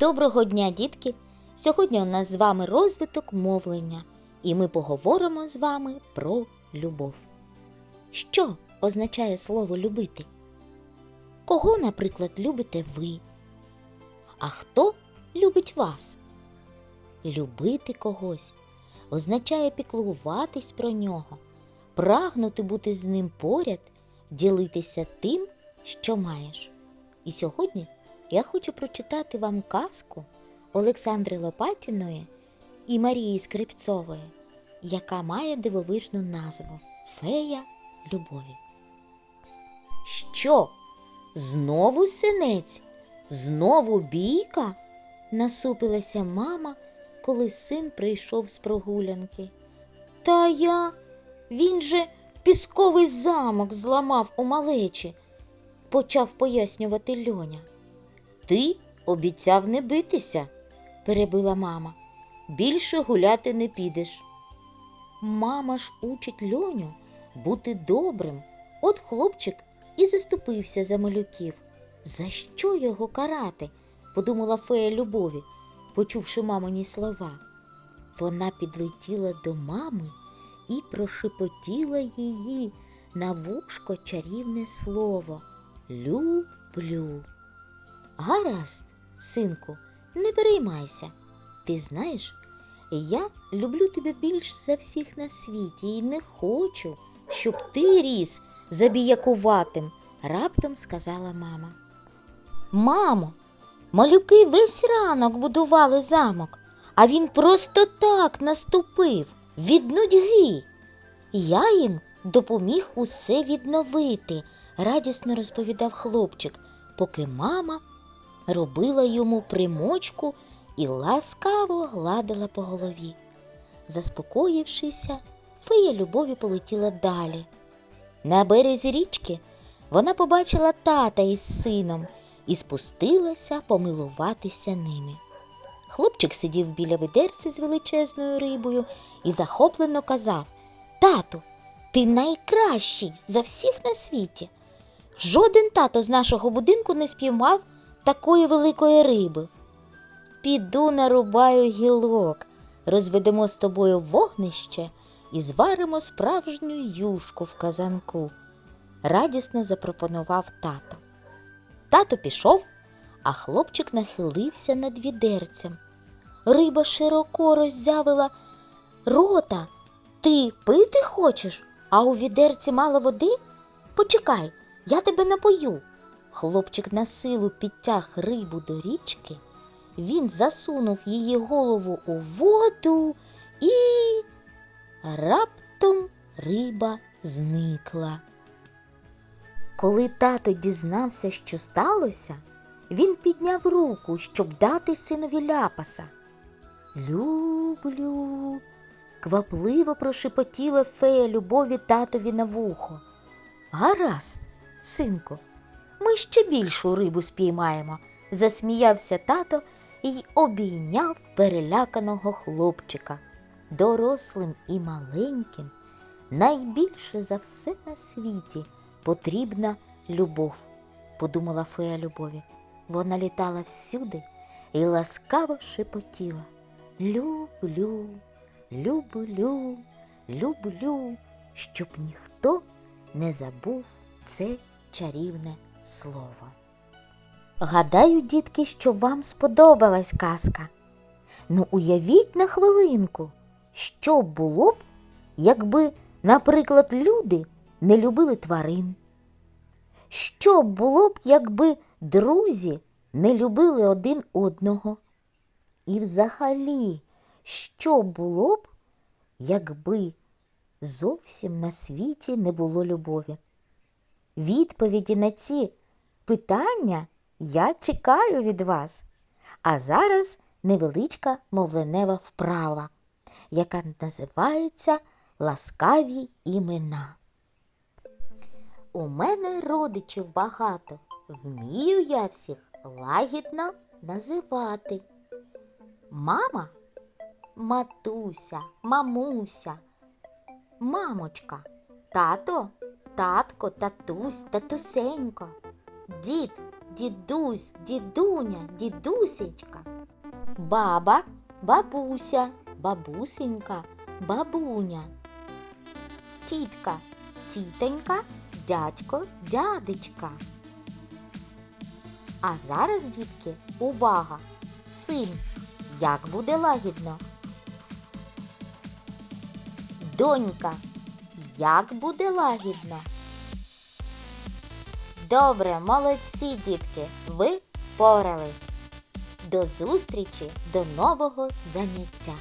Доброго дня, дітки! Сьогодні у нас з вами розвиток мовлення, і ми поговоримо з вами про любов. Що означає слово любити? Кого, наприклад, любите ви? А хто любить вас? Любити когось означає піклуватись про нього, прагнути бути з ним поряд, ділитися тим, що маєш. І сьогодні я хочу прочитати вам казку Олександри Лопатіної і Марії Скрипцової, яка має дивовижну назву Фея любові. Що? Знову синець? Знову бійка? насупилася мама, коли син прийшов з прогулянки. Та я, він же пісковий замок зламав у малечі, почав пояснювати льоня. Ти обіцяв не битися, перебила мама. Більше гуляти не підеш. Мама ж учить льоню бути добрим. От хлопчик і заступився за малюків. За що його карати? подумала фея любові, почувши мамині слова. Вона підлетіла до мами і прошепотіла її на вушко чарівне слово Люблю. Гаразд, синку, не переймайся. Ти знаєш, я люблю тебе більш за всіх на світі і не хочу, щоб ти ріс забіякуватим, раптом сказала мама. Мамо, малюки весь ранок будували замок, а він просто так наступив від нудьги. Я їм допоміг усе відновити, радісно розповідав хлопчик, поки мама робила йому примочку і ласкаво гладила по голові. Заспокоївшися, фея любові полетіла далі. На березі річки вона побачила тата із сином і спустилася помилуватися ними. Хлопчик сидів біля ведерця з величезною рибою і захоплено казав Тату, ти найкращий за всіх на світі. Жоден тато з нашого будинку не спіймав такої великої риби. Піду нарубаю гілок, розведемо з тобою вогнище і зваримо справжню юшку в казанку, радісно запропонував тато. Тато пішов, а хлопчик нахилився над відерцем. Риба широко роззявила рота. Ти пити хочеш, а у відерці мало води? Почекай, я тебе напою. Хлопчик на силу підтяг рибу до річки. Він засунув її голову у воду і раптом риба зникла. Коли тато дізнався, що сталося, він підняв руку, щоб дати синові ляпаса. Люблю. Квапливо прошепотіла фея любові татові на вухо. Гаразд, синку, ми ще більшу рибу спіймаємо, засміявся тато і обійняв переляканого хлопчика. Дорослим і маленьким найбільше за все на світі потрібна любов, подумала фея любові. Вона літала всюди і ласкаво шепотіла. Люблю, люблю, люблю, щоб ніхто не забув це чарівне слово. Гадаю, дітки, що вам сподобалась казка. Ну, уявіть на хвилинку, що було б, якби, наприклад, люди не любили тварин. Що було б, якби друзі не любили один одного? І взагалі, що було б, якби зовсім на світі не було любові? Відповіді на ці питання я чекаю від вас. А зараз невеличка мовленева вправа, яка називається Ласкаві імена. У мене родичів багато, вмію я всіх лагідно називати. Мама матуся, мамуся, мамочка, тато, татко, татусь, татусенько, дід, дідусь, дідуня, дідусечка. Баба, бабуся, бабусенька, бабуня. Тітка, тітонька, дядько, дядечка. А зараз, дітки, увага! Син, як буде лагідно? Донька, як буде лагідно? Добре, молодці, дітки, ви впорались. До зустрічі, до нового заняття.